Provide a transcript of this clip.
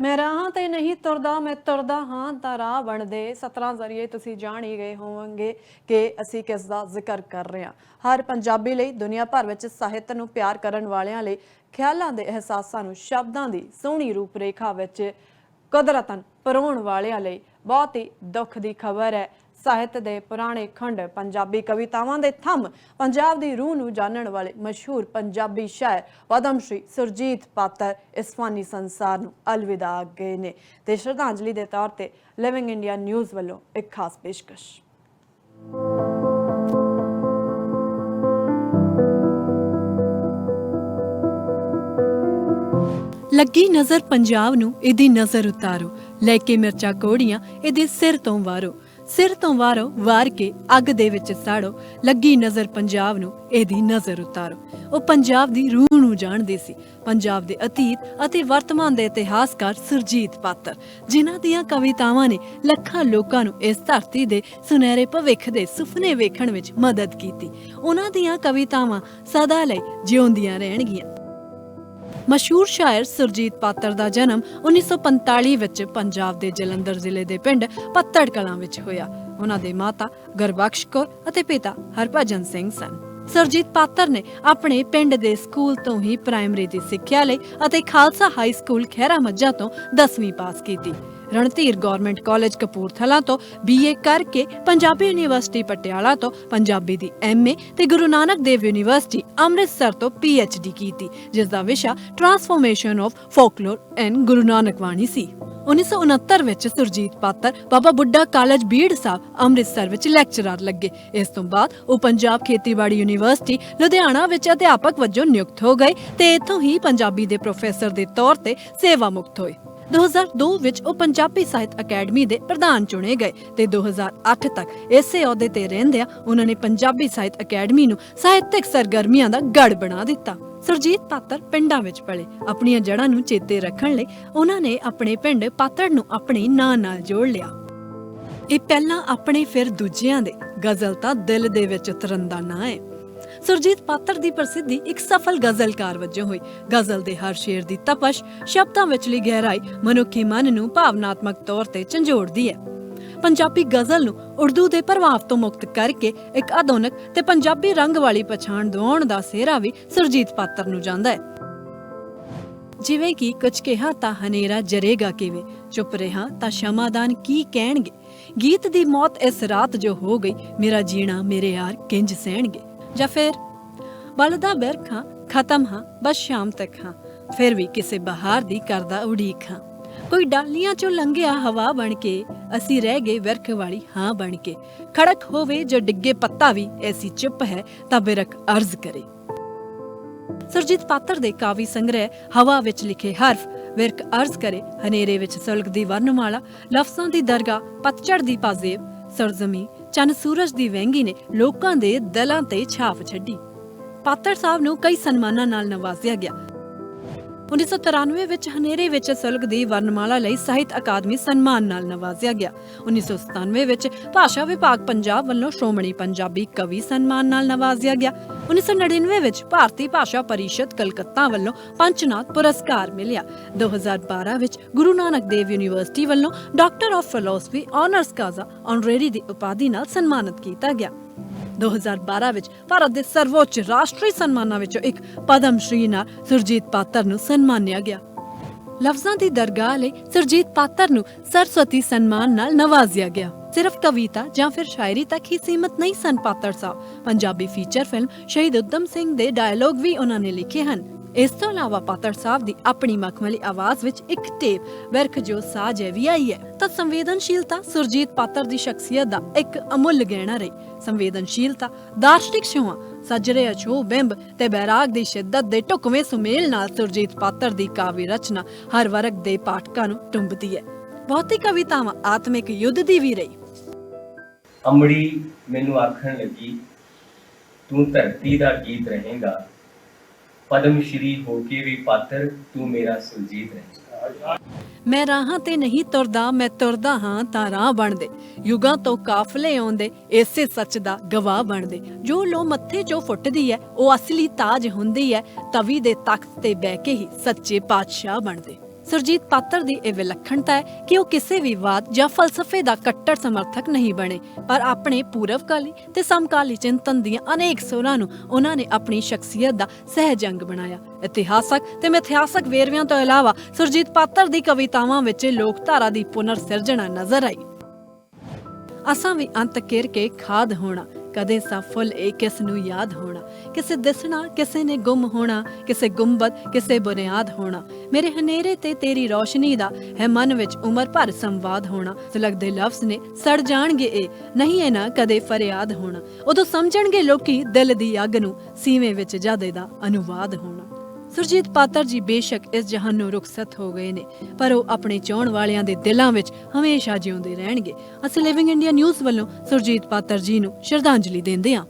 ਮੈਂ ਰਾਹਾਂ ਤੇ ਨਹੀਂ ਤੁਰਦਾ, ਮੈਂ ਤੁਰਦਾ ਹਾਂ ਤਾਂ ਰਾਹ ਬਣਦੇ। 17 ਜ਼ਰੀਏ ਤੁਸੀਂ ਜਾਣ ਹੀ ਗਏ ਹੋਵੋਗੇ ਕਿ ਅਸੀਂ ਕਿਸ ਦਾ ਜ਼ਿਕਰ ਕਰ ਰਹੇ ਹਾਂ। ਹਰ ਪੰਜਾਬੀ ਲਈ ਦੁਨੀਆ ਭਰ ਵਿੱਚ ਸਾਹਿਤ ਨੂੰ ਪਿਆਰ ਕਰਨ ਵਾਲਿਆਂ ਲਈ ਖਿਆਲਾਂ ਦੇ ਅਹਿਸਾਸਾਂ ਨੂੰ ਸ਼ਬਦਾਂ ਦੀ ਸੋਹਣੀ ਰੂਪਰੇਖਾ ਵਿੱਚ ਕੁਦਰਤਨ ਪਰੋਣ ਵਾਲਿਆਂ ਲਈ ਬਹੁਤ ਹੀ ਦੁੱਖ ਦੀ ਖਬਰ ਹੈ। ਸਾਹਿਤ ਦੇ ਪੁਰਾਣੇ ਖੰਡ, ਪੰਜਾਬੀ ਕਵਿਤਾਵਾਂ ਦੇ ਥੰਮ, ਪੰਜਾਬ ਦੀ ਰੂਹ ਨੂੰ ਜਾਣਨ ਵਾਲੇ ਮਸ਼ਹੂਰ ਪੰਜਾਬੀ ਸ਼ਾਇਰ ਪਦਮ ਸ਼੍ਰੀ ਸੁਰਜੀਤ ਪਾਤਰ ਇਸ ਫਾਨੀ ਸੰਸਾਰ ਨੂੰ ਅਲਵਿਦਾ ਗਏ ਨੇ ਤੇ ਸ਼ਰਧਾਂਜਲੀ ਦੇ ਤੌਰ ਤੇ ਲਿਵਿੰਗ ਇੰਡੀਆ ਨਿਊਜ਼ ਵੱਲੋਂ ਇੱਕ ਖਾਸ ਪੇਸ਼ਕਸ਼। ਲੱਗੀ ਨਜ਼ਰ ਪੰਜਾਬ ਨੂੰ, ਇਹਦੀ ਨਜ਼ਰ ਉਤਾਰੋ। ਲੈ ਕੇ ਮਿਰਚਾਂ ਕੋੜੀਆਂ, ਇਹਦੇ ਸਿਰ ਤੋਂ ਵਾਰੋ। ਸਿਰ ਤੋਂ ਵਾਰੋ, ਵਾਰ ਕੇ ਅੱਗ ਦੇ ਵਿੱਚ ਸਾੜੋ, ਲੱਗੀ ਨਜ਼ਰ ਪੰਜਾਬ ਨੂੰ, ਇਹਦੀ ਨਜ਼ਰ ਉਤਾਰੋ। ਉਹ ਪੰਜਾਬ ਦੀ ਰੂਹ ਨੂੰ ਜਾਣਦੇ ਸੀ। ਪੰਜਾਬ ਦੇ ਅਤੀਤ ਅਤੇ ਵਰਤਮਾਨ ਦੇ ਇਤਿਹਾਸਕਾਰ ਸੁਰਜੀਤ ਪਾਤਰ, ਜਿਨ੍ਹਾਂ ਦੀਆਂ ਕਵਿਤਾਵਾਂ ਨੇ ਲੱਖਾਂ ਲੋਕਾਂ ਨੂੰ ਇਸ ਧਰਤੀ ਦੇ ਸੁਨਹਿਰੇ ਭਵਿੱਖ ਦੇ ਸੁਪਨੇ ਵੇਖਣ ਵਿੱਚ ਮਦਦ ਕੀਤੀ। ਉਹਨਾਂ ਦੀਆਂ ਕਵਿਤਾਵਾਂ ਸਦਾ ਲਈ ਜਿਉਂਦੀਆਂ ਰਹਿਣਗੀਆਂ। ਮਸ਼ਹੂਰ ਸ਼ਾਇਰ ਸੁਰਜੀਤ ਪਾਤਰ ਦਾ ਜਨਮ 1945 ਵਿੱਚ ਪੰਜਾਬ ਦੇ ਜਲੰਧਰ ਜ਼ਿਲ੍ਹੇ ਦੇ ਪਿੰਡ ਪੱਤੜ ਕਲਾਂ ਵਿੱਚ ਹੋਇਆ। ਉਹਨਾਂ ਦੇ ਮਾਤਾ ਗੁਰਬਖਸ਼ ਕੌਰ ਅਤੇ ਪਿਤਾ ਹਰਭਜਨ ਸਿੰਘ ਸਨ। ਸੁਰਜੀਤ ਪਾਤਰ ਨੇ ਆਪਣੇ ਪਿੰਡ ਦੇ ਸਕੂਲ ਤੋਂ ਹੀ ਪ੍ਰਾਇਮਰੀ ਦੀ ਸਿੱਖਿਆ ਲਈ ਅਤੇ ਖਾਲਸਾ ਹਾਈ ਸਕੂਲ ਖਹਿਰਾ ਮੱਝਾ ਤੋਂ 10ਵੀਂ ਪਾਸ ਕੀਤੀ। ਰਣਧੀਰ ਗਵਰਨਮੈਂਟ ਕਾਲਜ ਕਪੂਰਥਲਾ ਤੋਂ ਬੀਏ ਕਰਕੇ ਪੰਜਾਬੀ ਯੂਨੀਵਰਸਿਟੀ ਪਟਿਆਲਾ ਤੋਂ ਪੰਜਾਬੀ ਦੀ ਐਮਏ ਤੇ ਗੁਰੂ ਨਾਨਕ ਦੇਵ ਯੂਨੀਵਰਸਿਟੀ ਅੰਮ੍ਰਿਤਸਰ ਤੋਂ ਪੀਐਚਡੀ ਕੀਤੀ ਜਿਸ ਦਾ ਵਿਸ਼ਾ transformation of folklore and Guru Nanak Bani ਸੀ। 1969 ਵਿੱਚ ਸੁਰਜੀਤ ਪਾਤਰ ਬਾਬਾ ਬੁੱਢਾ ਕਾਲਜ ਬੀੜ ਸਾਹਿਬ ਅੰਮ੍ਰਿਤਸਰ ਵਿੱਚ ਲੈਕਚਰਰ ਲੱਗੇ। ਇਸ ਤੋਂ ਬਾਅਦ ਉਹ ਪੰਜਾਬ ਖੇਤੀਬਾੜੀ ਯੂਨੀਵਰਸਿਟੀ, ਲੁਧਿਆਣਾ ਵਿੱਚ ਅਧਿਆਪਕ ਵਜੋਂ ਨਿਯੁਕਤ ਹੋ ਗਏ ਤੇ ਇੱਥੋਂ ਹੀ ਪੰਜਾਬੀ ਦੇ ਪ੍ਰੋਫੈਸਰ ਦੇ ਤੌਰ ਤੇ ਸੇਵਾ ਮੁਕਤ ਹੋਏ। 2002 ਵਿੱਚ ਉਹ ਪੰਜਾਬੀ ਸਾਹਿਤ ਅਕੈਡਮੀ ਦੇ ਪ੍ਰਧਾਨ ਚੁਣੇ ਗਏ ਤੇ 2008 ਤੱਕ ਇਸੇ ਅਹੁਦੇ ਤੇ ਰਹਿੰਦਿਆਂ ਉਹਨਾਂ ਨੇ ਪੰਜਾਬੀ ਸਾਹਿਤ ਅਕੈਡਮੀ ਨੂੰ ਸਾਹਿਤਕ ਸਰਗਰਮੀਆਂ ਦਾ ਗੜ ਬਣਾ ਦਿੱਤਾ। ਸੁਰਜੀਤ ਪਾਤਰ ਪਿੰਡਾਂ ਵਿੱਚ ਪਲੇ। ਆਪਣੀਆਂ ਜੜ੍ਹਾਂ ਨੂੰ ਚੇਤੇ ਰੱਖਣ ਲਈ ਉਹਨਾਂ ਨੇ ਆਪਣੇ ਪਿੰਡ ਪਾਤਰ ਨੂੰ ਆਪਣੇ ਨਾਂ ਨਾਲ ਜੋੜ ਲਿਆ। ਇਹ ਪਹਿਲਾਂ ਆਪਣੇ, ਫਿਰ ਦੂਜਿਆਂ ਦੇ। ਗਜ਼ਲ ਤਾਂ ਦਿਲ ਦੇ ਵਿੱਚ ਦਾ ਨਾਂ ਹੈ। ਸੁਰਜੀਤ ਪਾਤਰ ਦੀ ਪ੍ਰਸਿੱਧੀ ਇੱਕ ਸਫਲ ਗਜ਼ਲਕਾਰ ਵਜੋਂ ਹੋਈ। ਗਜ਼ਲ ਦੇ ਹਰ ਸ਼ੇਰ ਦੀ ਤਪਸ਼ ਸ਼ਬਦਾਂ ਵਿਚਲੀ ਗਹਿਰਾਈ ਮਨੁੱਖੀ ਮਨ ਨੂੰ ਭਾਵਨਾਤਮਕ ਤੌਰ ਤੇ ਝੰਜੋੜਦੀ ਹੈ। ਪੰਜਾਬੀ ਗਜ਼ਲ ਨੂੰ ਉਰਦੂ ਦੇ ਪ੍ਰਭਾਵ ਤੋਂ ਮੁਕਤ ਕਰਕੇ ਇੱਕ ਆਧੁਨਿਕ ਤੇ ਪੰਜਾਬੀ ਰੰਗ ਵਾਲੀ ਪਛਾਣ ਦਿਵਾਉਣ ਦਾ ਸਿਹਰਾ ਵੀ ਸੁਰਜੀਤ ਪਾਤਰ ਨੂੰ ਜਾਂਦਾ ਹੈ। ਜਿਵੇਂ ਕਿ ਕੁਝ ਕਿਹਾ ਤਾਂ ਹਨੇਰਾ ਜਰੇਗਾ ਕਿਵੇਂ, ਚੁੱਪ ਰਿਹਾ ਤਾਂ ਸ਼ਮਾਦਾਨ ਕੀ ਕਹਿਣਗੇ? ਗੀਤ ਦੀ ਮੌਤ ਇਸ ਰਾਤ ਜੋ ਹੋ ਗਈ, ਮੇਰਾ ਜੀਣਾ, ਮੇਰੇ ਯਾਰ ਕਿੰਜ ਸਹਿਣਗੇ? ਜਾਂ ਫਿਰ, ਬਲਦਾ ਬਿਰਖਾਂ ਖਤਮ ਹਾਂ, ਬਸ ਸ਼ਾਮ ਤੱਕ ਹਾਂ, ਫਿਰ ਵੀ ਕਿਸੇ ਬਹਾਰ ਦੀ ਕਰਦਾ ਉਡੀਕ ਹਾਂ। ਕੋਈ ਡਾਲੀਆਂ ਚੋਂ ਲੰਘਿਆ ਹਵਾ ਬਣ ਕੇ, ਅਸੀਂ ਰਹਿ ਗਏ ਵਿਰਖ ਵਾਲੀ ਹਾਂ ਬਣ ਕੇ। ਖੜਕ ਹੋਵੇ ਜੋ ਡਿੱਗੇ ਪੱਤਾ ਵੀ, ਐਸੀ ਚੁੱਪ ਹੈ ਤਾਂ ਬਿਰਖ ਅਰਜ਼ ਕਰੇ। ਸੁਰਜੀਤ ਪਾਤਰ ਦੇ ਕਾਵੀ ਸੰਗ੍ਰਹਿ, ਹਵਾ ਵਿੱਚ ਲਿਖੇ ਹਰਫ ਵਿਰਕ ਅਰਜ਼ ਕਰੇ, ਹਨੇਰੇ ਵਿੱਚ ਸੁਲਗਦੀ ਵਰਨਮਾਲਾ ਲਫ਼ਜ਼ਾਂ ਦੀ ਦਰਗਾਹ, ਪਤਝੜ ਦੀ ਪਾਜ਼ੇਬ, ਸਰਜ਼ਮੀ, ਚੰਨ ਸੂਰਜ ਦੀ ਵਹਿੰਗੀ ਨੇ ਲੋਕਾਂ ਦੇ ਦਿਲਾਂ ਤੇ ਛਾਪ ਛੱਡੀ। ਪਾਤਰ ਸਾਹਿਬ ਨੂੰ ਕਈ ਸਨਮਾਨਾਂ ਨਾਲ ਨਵਾਜ਼ਿਆ ਗਿਆ। 1993 ਵਿੱਚ ਹਨੇਰੇ ਵਿੱਚ ਸੁਲਗਦੀ ਵਰਨਮਾਲਾ ਲਈ ਸਾਹਿਤ ਅਕਾਦਮੀ ਸਨਮਾਨ ਨਾਲ ਨਵਾਜ਼ਿਆ ਗਿਆ। 1997 ਵਿੱਚ ਭਾਸ਼ਾ ਵਿਭਾਗ ਪੰਜਾਬ ਵੱਲੋਂ ਸ਼੍ਰੋਮਣੀ ਪੰਜਾਬੀ ਕਵੀ ਸਨਮਾਨ ਨਾਲ ਨਵਾਜ਼ਿਆ ਗਿਆ। 1999 ਵਿੱਚ ਭਾਰਤੀ ਭਾਸ਼ਾ ਪਰਿਸ਼ਦ ਕਲਕੱਤਾ ਵੱਲੋਂ ਪੰਚਨਾਥ ਪੁਰਸਕਾਰ ਮਿਲਿਆ। 2012 ਵਿੱਚ ਗੁਰੂ ਨਾਨਕ ਦੇਵ ਯੂਨੀਵਰਸਿਟੀ ਵੱਲੋਂ doctor of philosophy honoris causa honorary ਦੀ ਉਪਾਧੀ ਨਾਲ ਸਨਮਾਨਿਤ ਕੀਤਾ ਗਿਆ। 2012 ਵਿੱਚ ਭਾਰਤ ਦੇ ਸਰਵੋੱਚ ਰਾਸ਼ਟਰੀ ਸਨਮਾਨਾਂ ਵਿੱਚੋਂ ਇੱਕ ਪਦਮ ਸ਼੍ਰੀ ਨਾਲ ਸੁਰਜੀਤ ਪਾਤਰ ਨੂੰ ਸਨਮਾਨਿਆ ਗਿਆ। ਲਫ਼ਜ਼ਾਂ ਦੀ ਦਰਗਾਹ ਲਈ ਸੁਰਜੀਤ ਪਾਤਰ ਨੂੰ ਸਰਸਵਤੀ ਸਨਮਾਨ ਨਾਲ ਨਵਾਜ਼ਿਆ ਗਿਆ। ਸਿਰਫ ਕਵਿਤਾ ਜਾਂ ਫਿਰ ਸ਼ਾਇਰੀ ਤੱਕ ਹੀ ਸੀਮਤ ਨਹੀਂ ਸਨ ਪਾਤਰ ਸਾਹਿਬ। ਪੰਜਾਬੀ ਫੀਚਰ ਫਿਲਮ ਸ਼ਹੀਦ ਉਦਮ ਸਿੰਘ ਦੇ ਡਾਇਲੋਗ ਵੀ ਉਹਨਾਂ ਨੇ ਲਿਖੇ ਹਨ। ਇਸ ਤੋਂ ਇਲਾਵਾ ਪਾਤਰ ਸਾਹਿਬ ਦੀ ਆਪਣੀ ਮਖਮਲੀ ਆਵਾਜ਼ ਵਿੱਚ ਇੱਕ ਟੇਪ ਵਰਖ ਜੋ ਸਾਜ ਹੈ ਵੀ ਆਈ ਹੈ। ਤਾਂ ਸੰਵੇਦਨਸ਼ੀਲਤਾ ਸੁਰਜੀਤ ਪਾਤਰ ਦੀ ਸ਼ਖਸੀਅਤ ਦਾ ਇੱਕ ਅਮੁੱਲ ਗਹਿਣਾ ਰਹੀ। ਸੰਵੇਦਨਸ਼ੀਲਤਾ, ਦਾਰਸ਼ਨਿਕ ਛੋਹਾਂ, ਸਜਰੇ ਅਛੋ ਬਿੰਬ ਤੇ ਬੈਰਾਗ ਦੀ ਸ਼ਿੱਦਤ ਦੇ ਢੁਕਵੇਂ ਸੁਮੇਲ ਨਾਲ ਸੁਰਜੀਤ ਪਾਤਰ ਦੀ ਕਾਵਿ ਰਚਨਾ ਹਰ ਵਰਗ ਦੇ ਪਾਠਕਾਂ ਨੂੰ ਟੁੰਬਦੀ ਹੈ। ਬਹੁਤੀ ਕਵਿਤਾਵਾਂ ਆਤਮਿਕ ਯੁੱਧ ਦੀ ਵੀ ਰਹੀ। ਅੰਮੜੀ, ਮੈਨੂੰ ਆਖਣ ਲੱਗੀ, ਤੂੰ ਧਰਤੀ ਦਾ ਗੀਤ ਰਹੇਗਾ। ਪਦਮ ਸ਼੍ਰੀ ਹੋ ਕੇ ਵੀ ਪਾਤਰ, ਤੂੰ ਮੇਰਾ ਸੁਰਜੀਤ ਰਹੇਗਾ ਮੈਂ ਰਾਹਾਂ ਤੇ ਨਹੀਂ ਤੁਰਦਾ, ਮੈਂ ਤੁਰਦਾ ਹਾਂ ਤਾਂ ਰਾਹ ਬਣਦੇ। ਯੁਗਾਂ ਤੋਂ ਕਾਫਲੇ ਆਉਂਦੇ, ਇਸੇ ਸੱਚ ਦਾ ਗਵਾਹ ਬਣਦੇ। ਜੋ ਲੋ ਮੱਥੇ ਜੋ ਫੁੱਟਦੀ ਹੈ ਉਹ ਅਸਲੀ ਤਾਜ ਹੁੰਦੀ ਹੈ ਤਵੀ ਦੇ ਤਖਤ ਤੇ ਬਹਿ ਕੇ ਹੀ ਸੱਚੇ ਪਾਤਸ਼ਾਹ ਬਣਦੇ। ਸੁਰਜੀਤ ਪਾਤਰ ਦੀ ਇਹ ਵਿਲੱਖਣਤਾ ਹੈ ਕਿ ਉਹ ਕਿਸੇ ਵੀ ਵਾਦ ਜਾਂ ਫਲਸਫੇ ਦਾ ਕੱਟੜ ਸਮਰਥਕ ਨਹੀਂ ਬਣੇ, ਪਰ ਆਪਣੇ ਪੂਰਵਕਾਲੀ ਤੇ ਸਮਕਾਲੀ ਚਿੰਤਨ ਦੀਆਂ ਅਨੇਕ ਸੁਰਾਂ ਨੂੰ ਉਹਨਾਂ ਨੇ ਆਪਣੀ ਸ਼ਖਸੀਅਤ ਦਾ ਸਹਿਜ ਅੰਗ ਬਣਾਇਆ। ਇਤਿਹਾਸਕ ਤੇ ਮਿਥਿਹਾਸਕ ਵੇਰਵਿਆਂ ਤੋਂ ਇਲਾਵਾ ਸੁਰਜੀਤ ਪਾਤਰ ਦੀ ਕਵਿਤਾਵਾਂ ਵਿੱਚ ਲੋਕਧਾਰਾ ਦੀ ਪੁਨਰ ਸਿਰਜਣਾ ਨਜ਼ਰ ਆਈ। ਅਸਾਂ ਵੀ ਅੰਤ ਕਿਰ ਕੇ ਖਾਦ ਹੋਣਾ। ਕਦੇ ਸਾ ਫੁੱਲ ਕਿਸ ਨੂੰ ਯਾਦ ਹੋਣਾ? ਕਿਸੇ ਦਿਸਣਾ, ਕਿਸੇ ਨੇ ਗੁੰਮ ਹੋਣਾ, ਕਿਸੇ ਗੁੰਬਦ, ਕਿਸੇ ਬੁਨਿਆਦ ਹੋਣਾ। ਮੇਰੇ ਹਨੇਰੇ ਤੇ ਤੇਰੀ ਰੋਸ਼ਨੀ ਦਾ ਹੈ ਮਨ ਵਿੱਚ ਉਮਰ ਭਰ ਸੰਵਾਦ ਹੋਣਾ। ਸੁਲਗਦੇ ਲਫ਼ਜ਼ ਨੇ, ਸੜ ਜਾਣਗੇ ਇਹ, ਨਹੀਂ ਇਹ ਨਾ ਕਦੇ ਫਰਿਆਦ ਹੋਣਾ। ਉਦੋਂ ਸਮਝਣਗੇ ਲੋਕੀ ਦਿਲ ਦੀ ਅੱਗ ਨੂੰ, ਸੀਵੇਂ ਵਿੱਚ ਜਾਦੇ ਦਾ ਅਨੁਵਾਦ ਹੋਣਾ। ਸੁਰਜੀਤ ਪਾਤਰ ਜੀ ਬੇਸ਼ੱਕ ਇਸ ਜਹਾਨ ਨੂੰ ਰੁਖਸਤ ਹੋ ਗਏ ਨੇ, ਪਰ ਉਹ ਆਪਣੇ ਚਾਹਣ ਵਾਲਿਆਂ ਦੇ ਦਿਲਾਂ ਵਿੱਚ ਹਮੇਸ਼ਾ ਜਿਉਂਦੇ ਰਹਿਣਗੇ। ਅਸੀਂ ਲਿਵਿੰਗ ਇੰਡੀਆ ਨਿਊਜ਼ ਵੱਲੋਂ ਸੁਰਜੀਤ ਪਾਤਰ ਜੀ ਨੂੰ ਸ਼ਰਧਾਂਜਲੀ ਦਿੰਦੇ ਹਾਂ।